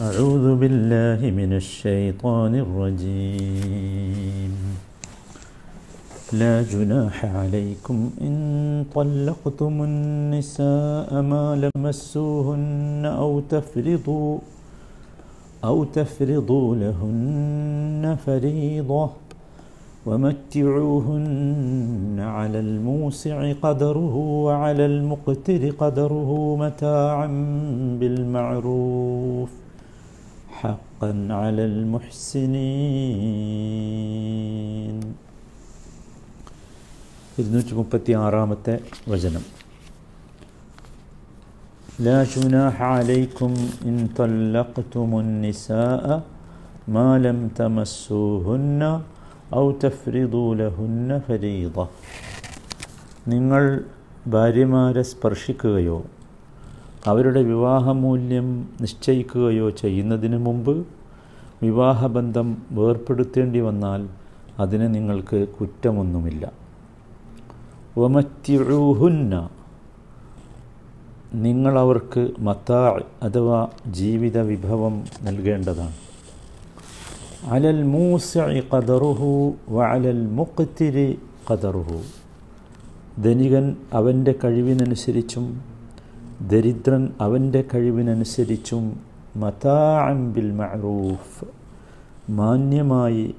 أعوذ بالله من الشيطان الرجيم. لا جناح عليكم إن طلقتم النساء ما لمسوهن أو تفرضوا أو تفرضوا لهن فريضة ومتعوهن على الموسع قدره وعلى المقتر قدره متاعا بالمعروف. حقا على المحسنين ഇരുന്നൂറ്റി മുപ്പത്തി ആറാമത്തെ വചനം لا جناح عليكم إن طلقتم النساء ما لم تمسوهن أو تفرضوا لهن فريضة നിങ്ങൾ ഭാര്യമാരെ സ്പർശിക്കുകയോ അവരുടെ വിവാഹമൂല്യം നിശ്ചയിക്കുകയോ ചെയ്യുന്നതിന് മുമ്പ് വിവാഹബന്ധം വേർപ്പെടുത്തേണ്ടി വന്നാൽ അതിന് നിങ്ങൾക്ക് കുറ്റമൊന്നുമില്ല. ഒമത്യൂഹുന്ന നിങ്ങളവർക്ക് മത്താ അഥവാ ജീവിത വിഭവം നൽകേണ്ടതാണ്. അലൽ മൂസി ഖദറുഹു വലൽ മുഖ്തിരി ഖദറുഹു. ധനികൻ അവന്റെ കഴിവിനനുസരിച്ചും ദരിദ്രൻ അവന്റെ കഴിവിനനുസരിച്ചും മതാഅംബിൽ മഅറൂഫ്. മാന്യമായി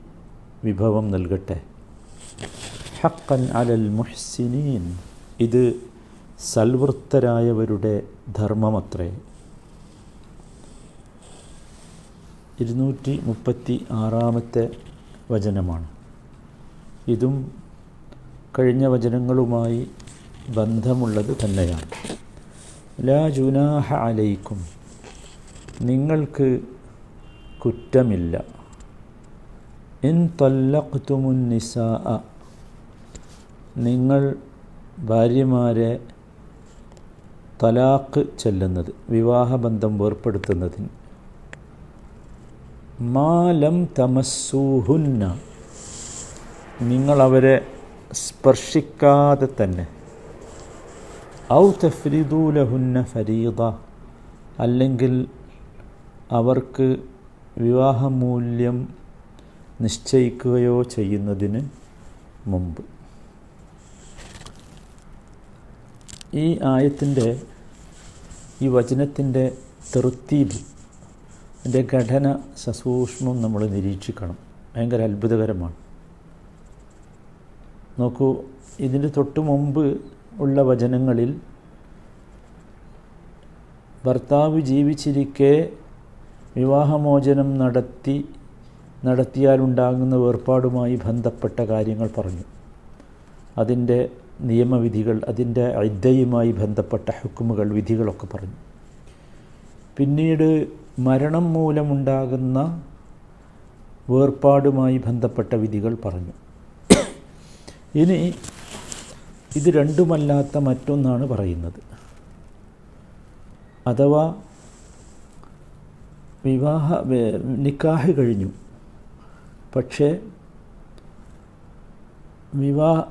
വിഭവം നൽകട്ടെ. ഹക്കൻ അലൽ മുഹ്സിനീൻ. ഇത് സൽവൃത്തരായവരുടെ ധർമ്മമത്രേ. ഇരുന്നൂറ്റി മുപ്പത്തി ആറാമത്തെ വചനമാണ്. ഇതും കഴിഞ്ഞ വചനങ്ങളുമായി ബന്ധമുള്ളത് തന്നെയാണ്. ലാ ജുനാഹ അലൈക്കും. നിങ്ങൾക്ക് കുറ്റമില്ല. ഇൻ തല്ലഖ്തുമുൻ നിസാ നിങ്ങൾ ഭാര്യമാരെ തലാഖ് ചെല്ലുന്നത് വിവാഹബന്ധം വേർപ്പെടുത്തുന്നതിന് മാലം തമസ്സൂഹുന്ന. നിങ്ങളവരെ സ്പർശിക്കാതെ തന്നെ. ഔ തഫ്രീദൂലഹുന്ന ഫരീദ. അല്ലെങ്കിൽ അവർക്ക് വിവാഹമൂല്യം നിശ്ചയിക്കുകയോ ചെയ്യുന്നതിന് മുമ്പ്. ഈ ആയത്തിന്റെ ഈ വചനത്തിന്റെ തെറുത്തീബ് അതിന്റെ ഘടന സസൂക്ഷ്മം നമ്മൾ നിരീക്ഷിക്കണം. ഭയങ്കര അത്ഭുതകരമാണ്. നോക്കൂ ഇതിന് തൊട്ട് മുമ്പ് ഉള്ള വചനങ്ങളിൽ ഭർത്താവ് ജീവിച്ചിരിക്കെ വിവാഹമോചനം നടത്തി നടത്തിയാലുണ്ടാകുന്ന വേർപാടുമായി ബന്ധപ്പെട്ട കാര്യങ്ങൾ പറഞ്ഞു. അതിന്റെ നിയമവിധികൾ അതിന്റെ ഐദ്യയുമായി ബന്ധപ്പെട്ട ഹുക്കുമുകൾ വിധികളൊക്കെ പറഞ്ഞു. പിന്നീട് മരണം മൂലമുണ്ടാകുന്ന വേർപാടുമായി ബന്ധപ്പെട്ട വിധികൾ പറഞ്ഞു. ഇനി ഇത് രണ്ടുമല്ലാത്ത മറ്റൊന്നാണ് പറയുന്നത്. അഥവാ വിവാഹ നിക്കാഹ് കഴിഞ്ഞു. പക്ഷേ വിവാഹ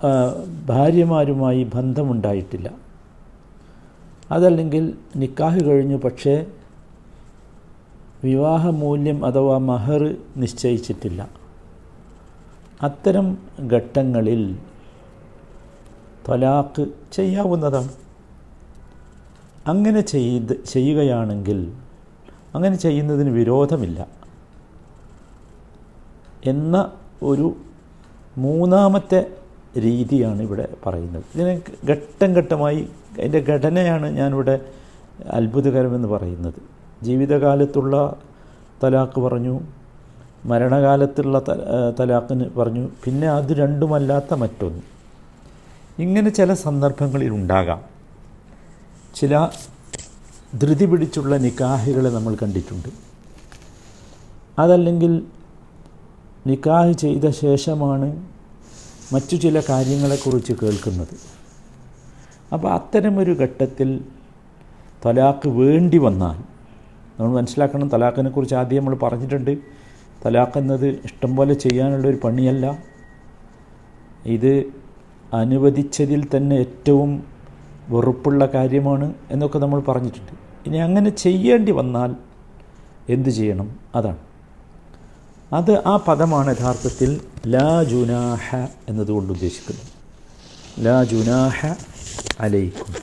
ഭാര്യമാരുമായി ബന്ധമുണ്ടായിട്ടില്ല. അതല്ലെങ്കിൽ നിക്കാഹ് കഴിഞ്ഞു പക്ഷേ വിവാഹ മൂല്യം അഥവാ മഹർ നിശ്ചയിച്ചിട്ടില്ല. അത്തരം ഘട്ടങ്ങളിൽ തൊലാക്ക് ചെയ്യാവുന്നതാണ്. അങ്ങനെ ചെയ്ത് ചെയ്യുകയാണെങ്കിൽ അങ്ങനെ ചെയ്യുന്നതിന് വിരോധമില്ല. എന്ന ഒരു മൂന്നാമത്തെ രീതിയാണ് ഇവിടെ പറയുന്നത്. ഇതിനെ ഘട്ടം ഘട്ടമായി അതിന്റെ ഘടനയാണ് ഞാനിവിടെ അത്ഭുതകരമെന്ന് പറയുന്നത്. ജീവിതകാലത്തുള്ള തലാക്ക് പറഞ്ഞു മരണകാലത്തുള്ള തലാക്കിന് പറഞ്ഞു പിന്നെ അത് രണ്ടുമല്ലാത്ത മറ്റൊന്ന്. ഇങ്ങനെ ചില സന്ദർഭങ്ങളിൽ ഉണ്ടാകാം. ചില ധൃതി പിടിച്ചുള്ള നിക്കാഹികളെ നമ്മൾ കണ്ടിട്ടുണ്ട്. അതല്ലെങ്കിൽ നിക്കാഹ് ചെയ്ത ശേഷമാണ് മറ്റു ചില കാര്യങ്ങളെക്കുറിച്ച് കേൾക്കുന്നത്. അപ്പോൾ അത്തരമൊരു ഘട്ടത്തിൽ തലാക്ക് വേണ്ടി വന്നാൽ നമ്മൾ മനസ്സിലാക്കണം തലാഖിനെ കുറിച്ച് ആദ്യം നമ്മൾ പറഞ്ഞിട്ടുണ്ട്. തലാഖ് എന്നത് ഇഷ്ടം പോലെ ചെയ്യാനുള്ള ഒരു പണിയല്ല. ഇത് അനുവദിച്ചതിൽ തന്നെ ഏറ്റവും വെറുപ്പുള്ള കാര്യമാണ് എന്നൊക്കെ നമ്മൾ പറഞ്ഞിട്ടുണ്ട്. ഇനി അങ്ങനെ ചെയ്യേണ്ടി വന്നാൽ എന്തു ചെയ്യണം? അതാണ്. അത് ആ പദമാണ് യഥാർത്ഥത്തിൽ ലാ ജുനാഹ എന്നതുകൊണ്ട് ഉദ്ദേശിക്കുന്നത്. ലാ ജുനാഹ അലൈക്കും.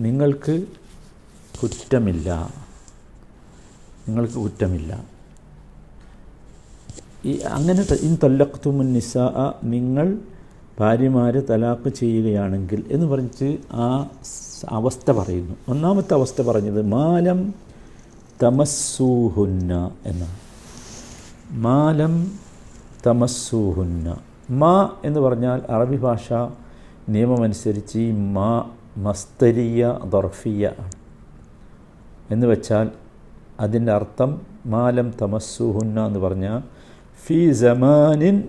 നിങ്ങൾക്ക് കുറ്റമില്ല. നിങ്ങൾക്ക് കുറ്റമില്ല. ഈ അങ്ങനെ ഇൻ തൊല്ലക്തുമുൻ നിസാ നിങ്ങൾ ഭാര്യമാരെ തലാക്ക് ചെയ്യുകയാണെങ്കിൽ എന്ന് പറഞ്ഞിട്ട് ആ അവസ്ഥ പറയുന്നു. ഒന്നാമത്തെ അവസ്ഥ പറഞ്ഞത് മാലം തമസ്സൂഹുന്ന എന്നാണ്. മാലം തമസ്സൂഹുന്ന. മാ എന്ന് പറഞ്ഞാൽ അറബി ഭാഷ നിയമമനുസരിച്ച് മാ മസ്തരിയ ദർഫിയ ആണ്. എന്ന് വെച്ചാൽ അതിന്റെ അർത്ഥം മാലം തമസ്സൂഹുന്ന എന്ന് പറഞ്ഞാൽ ഫി ജമാനിൻ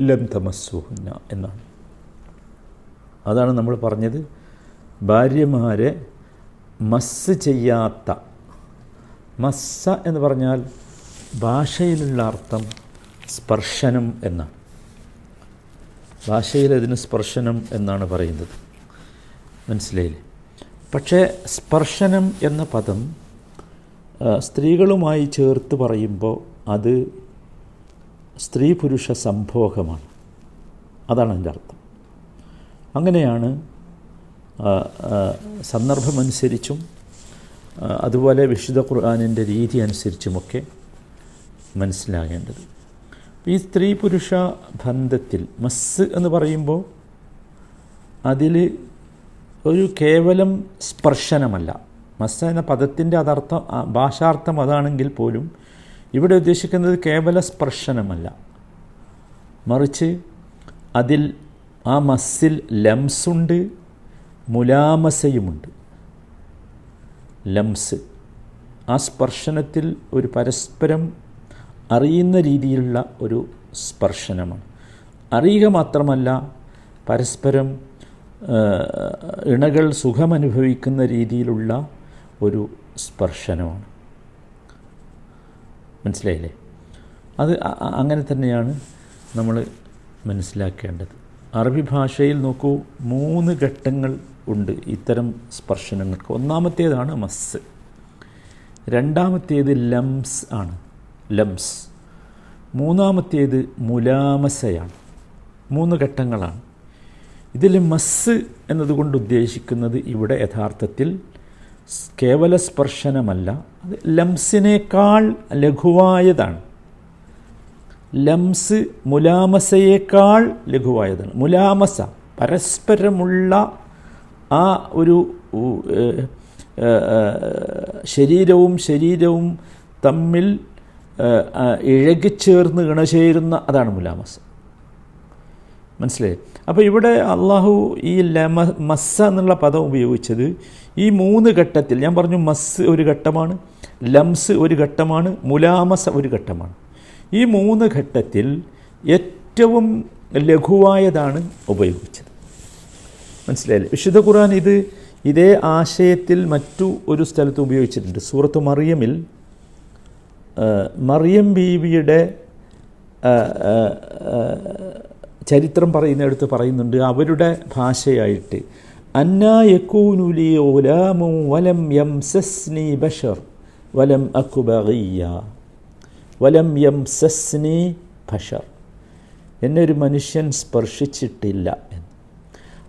ലം തമസ്സുഹുന്ന എന്നാണ്. അതാണ് നമ്മൾ പറഞ്ഞത്. ഭാര്യമാരെ മസ് ചെയ്യാത്ത മസ്സ എന്ന് പറഞ്ഞാൽ ഭാഷയിലുള്ള അർത്ഥം സ്പർശനം എന്നാണ്. ഭാഷയിൽ അതിന് സ്പർശനം എന്നാണ് പറയുന്നത്. മനസ്സിലായില്ലേ? പക്ഷേ സ്പർശനം എന്ന പദം സ്ത്രീകളുമായി ചേർത്ത് പറയുമ്പോൾ അത് സ്ത്രീ പുരുഷ സംഭോഗമാണ്. അതാണ് അതിന്റെ അർത്ഥം. അങ്ങനെയാണ് സന്ദർഭമനുസരിച്ചും അതുപോലെ വിശുദ്ധ ഖുർആാനിന്റെ രീതി അനുസരിച്ചുമൊക്കെ മനസ്സിലാകേണ്ടത്. ഈ സ്ത്രീ പുരുഷ ബന്ധത്തിൽ മസ് എന്ന് പറയുമ്പോൾ അതിൽ ഒരു കേവലം സ്പർശനമല്ല. മസ്സ എന്ന പദത്തിന്റെ അതർത്ഥം ഭാഷാർത്ഥം അതാണെങ്കിൽ പോലും ഇവിടെ ഉദ്ദേശിക്കുന്നത് കേവല സ്പർശനമല്ല. മറിച്ച് അതിൽ ആ മസ്സിൽ ലംസുണ്ട് മുലാമസയുമുണ്ട്. ലംസ് ആ സ്പർശനത്തിൽ ഒരു പരസ്പരം അറിയുന്ന രീതിയിലുള്ള ഒരു സ്പർശനമാണ്. അറിയുക മാത്രമല്ല പരസ്പരം ഇണകൾ സുഖമനുഭവിക്കുന്ന രീതിയിലുള്ള ഒരു സ്പർശനമാണ്. മനസ്സിലായില്ലേ? അത് അങ്ങനെ തന്നെയാണ് നമ്മൾ മനസ്സിലാക്കേണ്ടത്. അറബി ഭാഷയിൽ നോക്കൂ മൂന്ന് ഘട്ടങ്ങൾ ഉണ്ട് ഇത്തരം സ്പർശനങ്ങൾക്ക്. ഒന്നാമത്തേതാണ് മസ് രണ്ടാമത്തേത് ലംസ് ആണ്. ലംസ്. മൂന്നാമത്തേത് മുലാമസയാണ്. മൂന്ന് ഘട്ടങ്ങളാണ്. ഇതിൽ മസ് എന്നതുകൊണ്ട് ഉദ്ദേശിക്കുന്നത് ഇവിടെ യഥാർത്ഥത്തിൽ കേവല സ്പർശനമല്ല അത് ലംസിനേക്കാൾ ലഘുവായതാണ്. ലംസ് മുലാമസയേക്കാൾ ലഘുവായതാണ്. മുലാമസ പരസ്പരമുള്ള ആ ഒരു ശരീരവും ശരീരവും തമ്മിൽ ഇഴകിച്ചേർന്ന് ഇണചേരുന്ന അതാണ് മുലാമസ. മനസ്സിലായി? അപ്പോൾ ഇവിടെ അള്ളാഹു ഈ ലമ മസ്സ എന്നുള്ള പദം ഉപയോഗിച്ചത് ഈ മൂന്ന് ഘട്ടത്തിൽ ഞാൻ പറഞ്ഞു മസ് ഒരു ഘട്ടമാണ് ലംസ് ഒരു ഘട്ടമാണ് മുലാമസ ഒരു ഘട്ടമാണ്. ഈ മൂന്ന് ഘട്ടത്തിൽ ഏറ്റവും ലഘുവായതാണ് ഉപയോഗിച്ചത്. മനസ്സിലായില്ലേ? വിശുദ്ധ ഖുർആൻ ഇത് ഇതേ ആശയത്തിൽ മറ്റു ഒരു സ്ഥലത്ത് ഉപയോഗിച്ചിട്ടുണ്ട്. സൂറത്ത് മറിയമിൽ മറിയം ബീവിയുടെ ചരിത്രം പറയുന്നിടത്ത് പറയുന്നുണ്ട് അവരുടെ ഭാഷയായിട്ട് അന്നാ യക്കൂനുലി ഓലാമു വലം യം സസ്നി ബഷർ വലം അക്കുബിയ വലം യം സസ്നി ബഷർ മനുഷ്യൻ സ്പർശിച്ചിട്ടില്ല എന്ന്.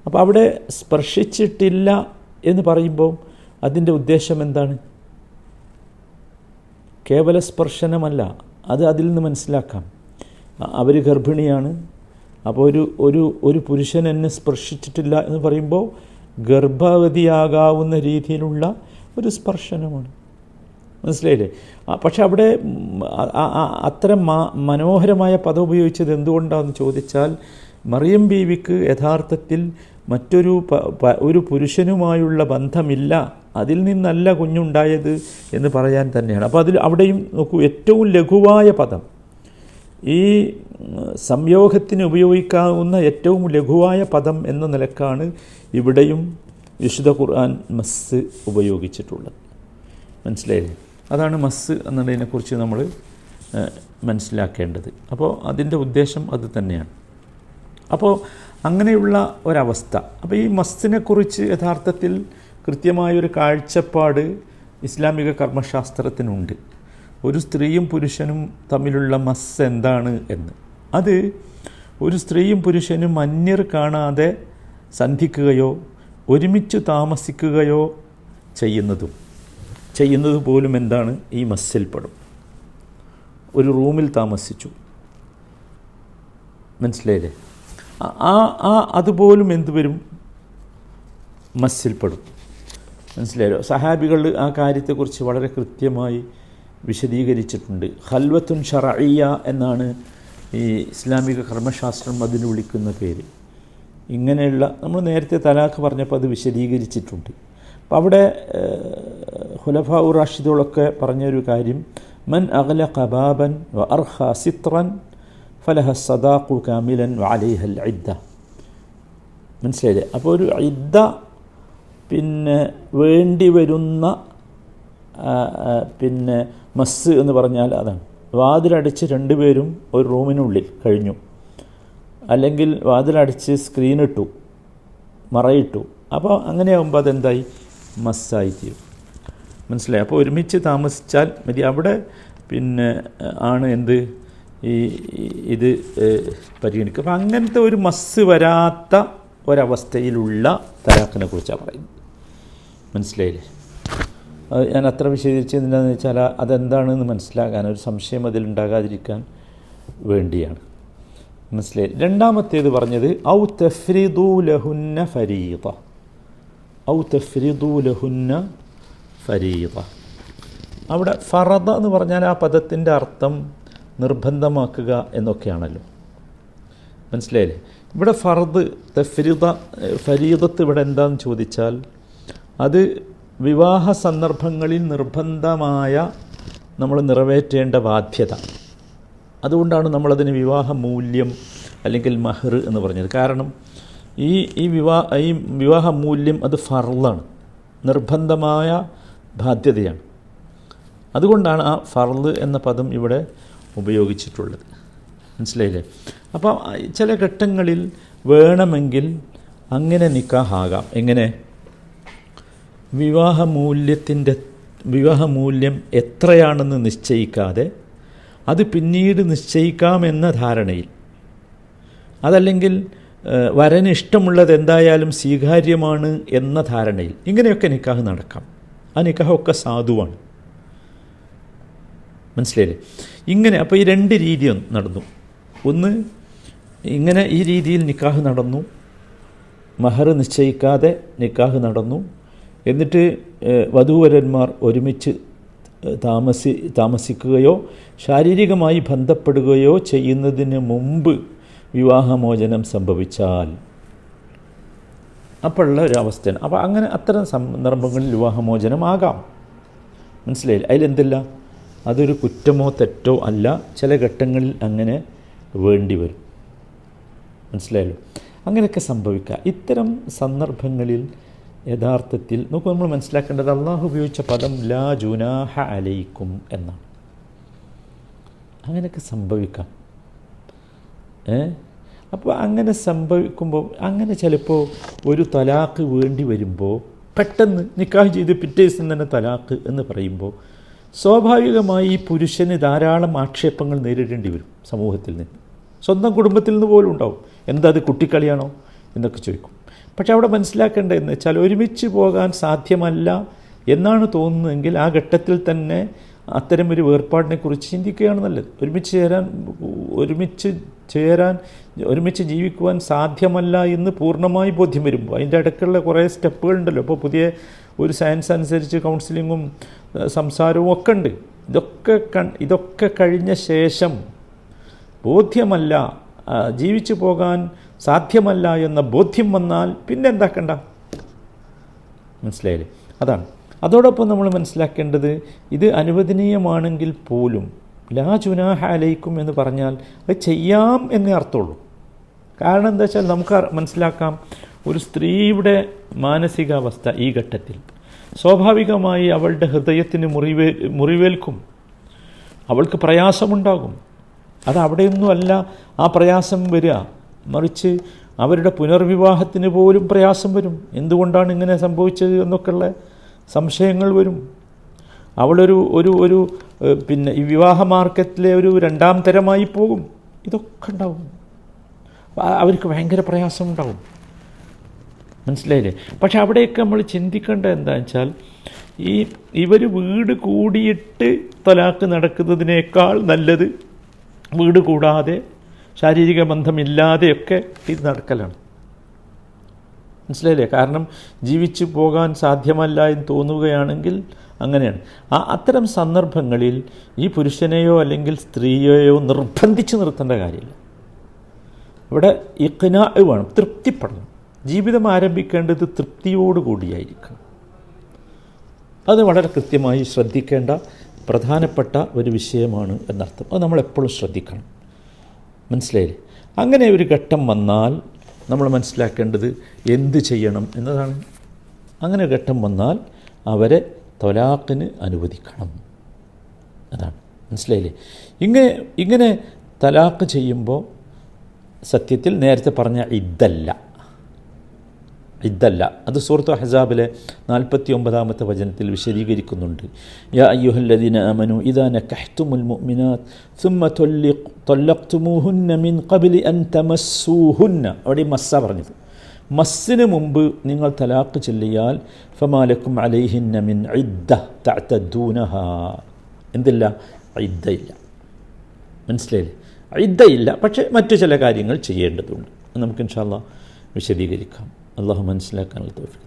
അപ്പോൾ അവിടെ സ്പർശിച്ചിട്ടില്ല എന്ന് പറയുമ്പോൾ അതിന്റെ ഉദ്ദേശം എന്താണ്? കേവല സ്പർശനമല്ല അത് അതിൽ നിന്ന് മനസ്സിലാക്കാം. അവർ ഗർഭിണിയാണ് അപ്പോൾ ഒരു ഒരു ഒരു പുരുഷൻ എന്നെ സ്പർശിച്ചിട്ടില്ല എന്ന് പറയുമ്പോൾ ഗർഭവതിയാകാവുന്ന രീതിയിലുള്ള ഒരു സ്പർശനമാണ്. മനസ്സിലായില്ലേ? പക്ഷെ അവിടെ അത്തരം മനോഹരമായ പദം ഉപയോഗിച്ചത് എന്തുകൊണ്ടാണെന്ന് ചോദിച്ചാൽ മറിയം ബീവിക്ക് യഥാർത്ഥത്തിൽ മറ്റൊരു ഒരു പുരുഷനുമായുള്ള ബന്ധമില്ല. അതിൽ നിന്നല്ല കുഞ്ഞുണ്ടായത് എന്ന് പറയാൻ തന്നെയാണ്. അപ്പോൾ അതിൽ അവിടെയും നോക്കൂ ഏറ്റവും ലഘുവായ പദം ഈ സംയോഗത്തിന് ഉപയോഗിക്കാവുന്ന ഏറ്റവും ലഘുവായ പദം എന്ന നിലക്കാണ് ഇവിടെയും വിശുദ്ധ ഖുർആൻ മസ് ഉപയോഗിച്ചിട്ടുള്ളത്. മനസ്സിലായില്ലേ? അതാണ് മസ് എന്നതിനെക്കുറിച്ച് നമ്മൾ മനസ്സിലാക്കേണ്ടത്. അപ്പോൾ അതിന്റെ ഉദ്ദേശം അത് തന്നെയാണ്. അപ്പോൾ അങ്ങനെയുള്ള ഒരവസ്ഥ. അപ്പോൾ ഈ മസ്സിനെക്കുറിച്ച് യഥാർത്ഥത്തിൽ കൃത്യമായൊരു കാഴ്ചപ്പാട് ഇസ്ലാമിക കർമ്മശാസ്ത്രത്തിനുണ്ട്. ഒരു സ്ത്രീയും പുരുഷനും തമ്മിലുള്ള മസ് എന്താണ് എന്ന്. അത് ഒരു സ്ത്രീയും പുരുഷനും അന്യർ കാണാതെ സന്ധിക്കുകയോ ഒരുമിച്ച് താമസിക്കുകയോ ചെയ്യുന്നതും ചെയ്യുന്നത് പോലും എന്താണ്? ഈ മസ്സിൽപ്പെടും. ഒരു റൂമിൽ താമസിച്ചു. മനസ്സിലായില്ലേ? ആ- ആ അതുപോലും എന്ത് വരും? മസ്സിൽപ്പെടും. മനസ്സിലായല്ലോ സഹാബികൾ ആ കാര്യത്തെക്കുറിച്ച് വളരെ കൃത്യമായി വിശദീകരിച്ചിട്ടുണ്ട്. ഹൽവത്തുൻ ഷറയ്യ എന്നാണ് ഈ ഇസ്ലാമിക കർമ്മശാസ്ത്രം അതിന് വിളിക്കുന്ന പേര്. ഇങ്ങനെയുള്ള നമ്മൾ നേരത്തെ തലാഖ് പറഞ്ഞപ്പോൾ അത് വിശദീകരിച്ചിട്ടുണ്ട്. അപ്പോൾ അവിടെ ഹുലഫ ഉർ റാഷിദുകളൊക്കെ പറഞ്ഞൊരു കാര്യം മൻ അകല കബാബൻ വ അർഹ സിത്രൻ ഫലഹ സദാഖു കാമിലൻ വാലിഹൽ ഇദ്ദ. മനസ്സിലായില്ലേ? അപ്പോൾ ഒരു ഇദ്ദ പിന്നെ വേണ്ടി വരുന്ന പിന്നെ മസ് എന്ന് പറഞ്ഞാൽ അതാണ്. വാതിലടിച്ച് രണ്ടുപേരും ഒരു റൂമിനുള്ളിൽ കഴിഞ്ഞു. അല്ലെങ്കിൽ വാതിലടിച്ച് സ്ക്രീനിട്ടു മറയിട്ടു. അപ്പോൾ അങ്ങനെയാകുമ്പോൾ അതെന്തായി? മസ്സായി തീരും. മനസ്സിലായി? അപ്പോൾ ഒരുമിച്ച് താമസിച്ചാൽ മതി. അവിടെ പിന്നെ ആണ് എന്ത്? ഈ ഇത് പരിഗണിക്കുക. അപ്പം അങ്ങനത്തെ ഒരു മസ് വരാത്ത ഒരവസ്ഥയിലുള്ള തലാഖിനെ കുറിച്ചാണ് പറയുന്നത്. മനസ്സിലായില്ലേ? ഞാൻ അത്ര വിശദീകരിച്ചത് എന്താണെന്ന് വെച്ചാൽ അതെന്താണെന്ന് മനസ്സിലാകാൻ ഒരു സംശയം അതിലുണ്ടാകാതിരിക്കാൻ വേണ്ടിയാണ്. മനസ്സിലായി? രണ്ടാമത്തേത് പറഞ്ഞത് ഔ തഫ്രിദൂ ലഹുന്ന ഫരീദ. ഔ തഫ്രിദൂ ലഹുന്ന ഫരീദ. അവിടെ ഫറദ എന്ന് പറഞ്ഞാൽ ആ പദത്തിന്റെ അർത്ഥം നിർബന്ധമാക്കുക എന്നൊക്കെയാണല്ലോ. മനസ്സിലായില്ലേ? ഇവിടെ ഫറദ് തഫ്രീദ ഫരീദത്ത് ഇവിടെ എന്താണെന്ന് ചോദിച്ചാൽ അത് വിവാഹ സന്ദർഭങ്ങളിൽ നിർബന്ധമായ നമ്മൾ നിറവേറ്റേണ്ട ബാധ്യത. അതുകൊണ്ടാണ് നമ്മളതിന് വിവാഹ മൂല്യം അല്ലെങ്കിൽ മഹർ എന്ന് പറഞ്ഞത്. കാരണം ഈ ഈ വിവാഹ ഈ വിവാഹ മൂല്യം അത് ഫർളാണ്. നിർബന്ധമായ ബാധ്യതയാണ്. അതുകൊണ്ടാണ് ആ ഫർൾ എന്ന പദം ഇവിടെ ഉപയോഗിച്ചിട്ടുള്ളത്. മനസ്സിലായില്ലേ? അപ്പോൾ ചില ഘട്ടങ്ങളിൽ വേണമെങ്കിൽ അങ്ങനെ നിക്കാഹാകാം. എങ്ങനെ? വിവാഹമൂല്യത്തിന്റെ വിവാഹമൂല്യം എത്രയാണെന്ന് നിശ്ചയിക്കാതെ അത് പിന്നീട് നിശ്ചയിക്കാമെന്ന ധാരണയിൽ. അതല്ലെങ്കിൽ വരന് ഇഷ്ടമുള്ളത് എന്തായാലും സ്വീകാര്യമാണ് എന്ന ധാരണയിൽ. ഇങ്ങനെയൊക്കെ നിക്കാഹ് നടക്കാം. ആ നിക്കാഹൊക്കെ സാധുവാണ്. മനസ്സിലായില്ലേ? ഇങ്ങനെ അപ്പോൾ ഈ രണ്ട് രീതി നടന്നു. ഒന്ന് ഇങ്ങനെ ഈ രീതിയിൽ നിക്കാഹ് നടന്നു. മഹർ നിശ്ചയിക്കാതെ നിക്കാഹ് നടന്നു. എന്നിട്ട് വധൂവരന്മാർ ഒരുമിച്ച് താമസി താമസിക്കുകയോ ശാരീരികമായി ബന്ധപ്പെടുകയോ ചെയ്യുന്നതിന് മുമ്പ് വിവാഹമോചനം സംഭവിച്ചാൽ അപ്പോഴുള്ള ഒരു അവസ്ഥയാണ്. അപ്പോൾ അങ്ങനെ അത്തരം സന്ദർഭങ്ങളിൽ വിവാഹമോചനമാകാം മനസ്സിലായില്ല? അതിലെന്തില്ല? അതൊരു കുറ്റമോ തെറ്റോ അല്ല. ചില ഘട്ടങ്ങളിൽ അങ്ങനെ വേണ്ടി വരും. മനസ്സിലായല്ലോ? അങ്ങനെയൊക്കെ സംഭവിക്കുക ഇത്തരം സന്ദർഭങ്ങളിൽ യഥാർത്ഥത്തിൽ നോക്കൂ നമ്മൾ മനസ്സിലാക്കേണ്ടത് അള്ളാഹു ഉപയോഗിച്ച പദം ലാ ജുനാഹ അലൈക്കും എന്നാണ്. അങ്ങനെയൊക്കെ സംഭവിക്കാം. ഏ? അപ്പോൾ അങ്ങനെ സംഭവിക്കുമ്പോൾ അങ്ങനെ ചിലപ്പോൾ ഒരു തലാക്ക് വേണ്ടി വരുമ്പോൾ പെട്ടെന്ന് നിക്കാഹ് ചെയ്ത് പിറ്റേ ദിവസം തന്നെ തലാക്ക് എന്ന് പറയുമ്പോൾ സ്വാഭാവികമായി ഈ പുരുഷന് ധാരാളം ആക്ഷേപങ്ങൾ നേരിടേണ്ടി വരും സമൂഹത്തിൽ നിന്ന്. സ്വന്തം കുടുംബത്തിൽ നിന്ന് പോലും ഉണ്ടാവും. എന്താ അത് കുട്ടിക്കളിയാണോ എന്നൊക്കെ ചോദിക്കും. പക്ഷെ അവിടെ മനസ്സിലാക്കേണ്ടതെന്ന് വെച്ചാൽ ഒരുമിച്ച് പോകാൻ സാധ്യമല്ല എന്നാണ് തോന്നുന്നതെങ്കിൽ ആ ഘട്ടത്തിൽ തന്നെ അത്തരം ഒരു വേർപാടിനെ കുറിച്ച് ചിന്തിക്കുകയാണ് നല്ലത്. ഒരുമിച്ച് ചേരാൻ ഒരുമിച്ച് ചേരാൻ ഒരുമിച്ച് ജീവിക്കുവാൻ സാധ്യമല്ല എന്ന് പൂർണമായി ബോധ്യം വരുമ്പോൾ അതിന്റെ ഇടയ്ക്കുള്ള കുറേ സ്റ്റെപ്പുകൾ ഉണ്ടല്ലോ ഇപ്പോൾ പുതിയ ഒരു സയൻസ് അനുസരിച്ച് കൗൺസിലിങ്ങും സംസാരവും ഒക്കെ ഉണ്ട്. ഇതൊക്കെ ഇതൊക്കെ കഴിഞ്ഞ ശേഷം ബോധ്യമല്ല ജീവിച്ചു പോകാൻ സാധ്യമല്ല എന്ന ബോധ്യം വന്നാൽ പിന്നെ എന്താക്കണ്ട മനസ്സിലായില്ലേ? അതാണ്. അതോടൊപ്പം നമ്മൾ മനസ്സിലാക്കേണ്ടത് ഇത് അനുവദനീയമാണെങ്കിൽ പോലും ലാ ജുനാഹ അലൈക്കും എന്ന് പറഞ്ഞാൽ അത് ചെയ്യാം എന്നേ അർത്ഥമുള്ളൂ. കാരണം എന്താ വെച്ചാൽ നമുക്ക് മനസ്സിലാക്കാം ഒരു സ്ത്രീയുടെ മാനസികാവസ്ഥ ഈ ഘട്ടത്തിൽ. സ്വാഭാവികമായി അവളുടെ ഹൃദയത്തിന് മുറിവേ മുറിവേൽക്കും. അവൾക്ക് പ്രയാസമുണ്ടാകും. അത് അവിടെയൊന്നുമല്ല ആ പ്രയാസം വരിക. മറിച്ച് അവരുടെ പുനർവിവാഹത്തിന് പോലും പ്രയാസം വരും. എന്തുകൊണ്ടാണ് ഇങ്ങനെ സംഭവിച്ചത് എന്നൊക്കെയുള്ള സംശയങ്ങൾ വരും. അവളൊരു ഒരു ഒരു പിന്നെ ഈ വിവാഹ മാർക്കറ്റിലെ ഒരു രണ്ടാം തരമായി പോകും. ഇതൊക്കെ ഉണ്ടാവും. അവർക്ക് ഭയങ്കര പ്രയാസം ഉണ്ടാവും. മനസ്സിലായില്ലേ? പക്ഷെ അവിടെയൊക്കെ നമ്മൾ ചിന്തിക്കേണ്ടത് എന്താണെന്ന് വെച്ചാൽ ഈ ഇവർ വീട് കൂടിയിട്ട് തലാക്ക് നടക്കുന്നതിനേക്കാൾ നല്ലത് വീട് കൂടാതെ ശാരീരിക ബന്ധമില്ലാതെയൊക്കെ ഇത് നടക്കലാണ്. മനസ്സിലായില്ലേ? കാരണം ജീവിച്ചു പോകാൻ സാധ്യമല്ല എന്ന് തോന്നുകയാണെങ്കിൽ അങ്ങനെയാണ്. ആ അത്തരം സന്ദർഭങ്ങളിൽ ഈ പുരുഷനെയോ അല്ലെങ്കിൽ സ്ത്രീയെയോ നിർബന്ധിച്ച് നിർത്തേണ്ട കാര്യമില്ല. ഇവിടെ ഇഖ്നാ വേണം തൃപ്തിപ്പെടണം. ജീവിതം ആരംഭിക്കേണ്ടത് തൃപ്തിയോടുകൂടിയായിരിക്കണം അത് വളരെ കൃത്യമായി ശ്രദ്ധിക്കേണ്ട പ്രധാനപ്പെട്ട ഒരു വിഷയമാണ് എന്നർത്ഥം. അത് നമ്മളെപ്പോഴും ശ്രദ്ധിക്കണം. മനസ്സിലായില്ലേ? അങ്ങനെ ഒരു ഘട്ടം വന്നാൽ നമ്മൾ മനസ്സിലാക്കേണ്ടത് എന്ത് ചെയ്യണം എന്നതാണ്. അങ്ങനെ ഘട്ടം വന്നാൽ അവരെ തൊലാക്കിന് അനുവദിക്കണം. അതാണ്. മനസ്സിലായില്ലേ? ഇങ്ങനെ ഇങ്ങനെ തലാക്ക് ചെയ്യുമ്പോൾ സത്യത്തിൽ നേരത്തെ പറഞ്ഞ ഇദ്ദല്ല ഇദ്ദല്ല അത് സൂറത്ത് ഹസാബിലെ നാൽപ്പത്തി ഒമ്പതാമത്തെ വചനത്തിൽ വിശദീകരിക്കുന്നുണ്ട്. യാ അയ്യുഹല്ലദീന അമനു ഇദാ നഖഹ്തുമുൽ മുഅ്മിനാത്ത് സുമ്മ തൊല്ലഖ്തുമൂഹുന്ന മിൻ ഖബ്ലി അൻ തമസ്സൂഹുന്ന. അവിടെ മസ്സ പറഞ്ഞു മസ്സിന് മുമ്പ് നിങ്ങൾ തലാഖ് ചൊല്ലിയാൽ ഫമാലക്കും അലൈഹിന്ന മിൻ ഇദ്ദ തഅതദൂനഹ. എന്തില്ല? ഇദ്ദയില്ല. മനസ്സിലായില്ലേ? ഇദ്ദയില്ല. പക്ഷേ മറ്റു ചില കാര്യങ്ങൾ ചെയ്യേണ്ടതുണ്ട്. നമുക്ക് ഇൻഷാല്ല വിശദീകരിക്കാം. അള്ളാഹു മനസ്സിലാക്കാനുള്ള തോഫിക്കുന്നത്